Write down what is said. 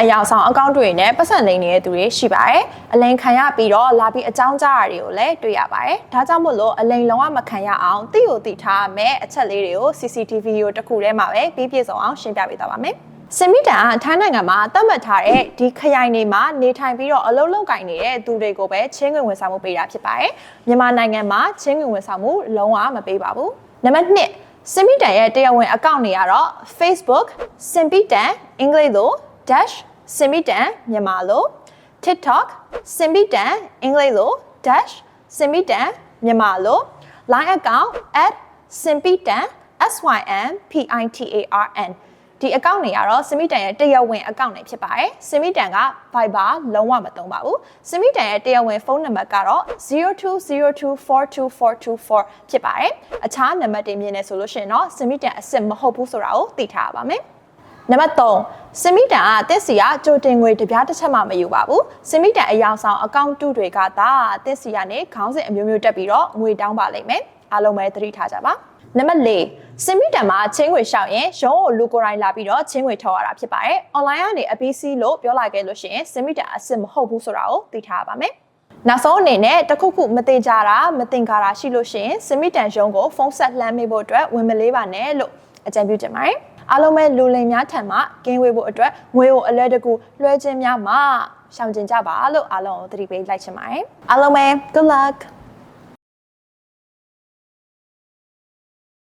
အယောင်ဆောင်အကောင့်တွေနဲ့ပတ်စံလိမ်နေတဲ့သူတွေရှိပါတယ်။အလိမ်ခံရပြီးတော့လာပြီးအကြောင်းကြားတာတွေကိုလည်းတွေ့ရပါတယ်။ဒါကြောင့်မို့လို့အလိမ်လုံးဝမခံရအောင်တိကိုတိထားရမယ်အချက်လေးတွေကို CCTV ကိုတစ်ခုထဲမှာပဲပြီးပြည့်စုံအောင်ရှင်းပြပေးသွားပါမယ်။စင်မီတန်ကထိုင်းနိုင်ငံမှာသတ်မှတ်ထားတဲ့ဒီခရိုင်တွေမှာနေထိုင်ပြီးတော့အလုပ်လုပ်ကိုင်နေတဲ့သူတွေကိုပဲချင်းဝင်ဝန်ဆောင်မှုပေးတာဖြစ်ပါတယ်။မြန်မာနိုင်ငံမှာချင်းဝင်ဝန်ဆောင်မှုလုံးဝမပေးပါဘူး။နံပါတ်1စင်မီတန်ရဲ့တရားဝင်အကောင့်တွေကတော့ Facebook စင်ပီတန်အင်္ဂလိပ်လို dash စင်မီတန်မြန်မာလို TikTok စင်မီတန်အင်္ဂလိပ်လို dash စင်မီတန်မြန်မာလို Line account @simpitan S Y M P I T A R N ဒီအကောင့်တွေကတော့စင်မီတန်ရဲ့တရားဝင်အကောင့်တွေဖြစ်ပါတယ်စင်မီတန်က Viber လုံးဝမသုံးပါဘူးစင်မီတန်ရဲ့တရားဝင်ဖုန်းနံပါတ်ကတော့0202424244ဖြစ်ပါတယ်အခြားနံပါတ်တွေမြင်နေဆိုလို့ရှိရင်တော့စင်မီတန်အစ်စ်မဟုတ်ဘူးဆိုတာကိုသိထားရပါမယ် နံပါတ်3စင်မီတန်ကတက်စီကကြိုတင်ငွေတစ်ပြားတစ်ချက်မှမယူပါဘူးစင်မီတန်အယောင်ဆောင်အကောင့်တုတွေကသာတက်စီကနေခေါင်းစဉ်အမျိုးမျိုးတက်ပြီးတော့ငွေတောင်းပါလိမ့်မယ်အားလုံးပဲသတိထားကြပါနံပါတ်4စင်မီတန်မှာချင်းငွေရှောက်ရင်ရုံးကိုလူကိုယ်တိုင်လာပြီးတော့ချင်းငွေထောက်ရတာဖြစ်ပါတယ်။ online ကနေအပီးစီးလို့ပြောလာခဲ့လို့ရှိရင်စင်မီတန်အစ်စ်မဟုတ်ဘူးဆိုတာကိုသိထားရပါမယ်။နောက်ဆုံးအနေနဲ့တစ်ခုခုမသေးကြတာမသင်္ကာတာရှိလို့ရှိရင်စင်မီတန်ရုံးကိုဖုန်းဆက်လှမ်းမိဖို့အတွက်ဝင်မလေးပါနဲ့လို့အကြံပြုချင်ပါတယ်။ အားလုံးပဲလူလိမ်များထံမှကင်းဝေးဖို့အတွက်ငွေကိုအလွယ်တကူလွှဲခြင်းများမှရှောင်ကျဉ်ကြပါလို့အားလုံးကိုသတိပေးလိုက်ချင်ပါတယ်။အားလုံးပဲ good luck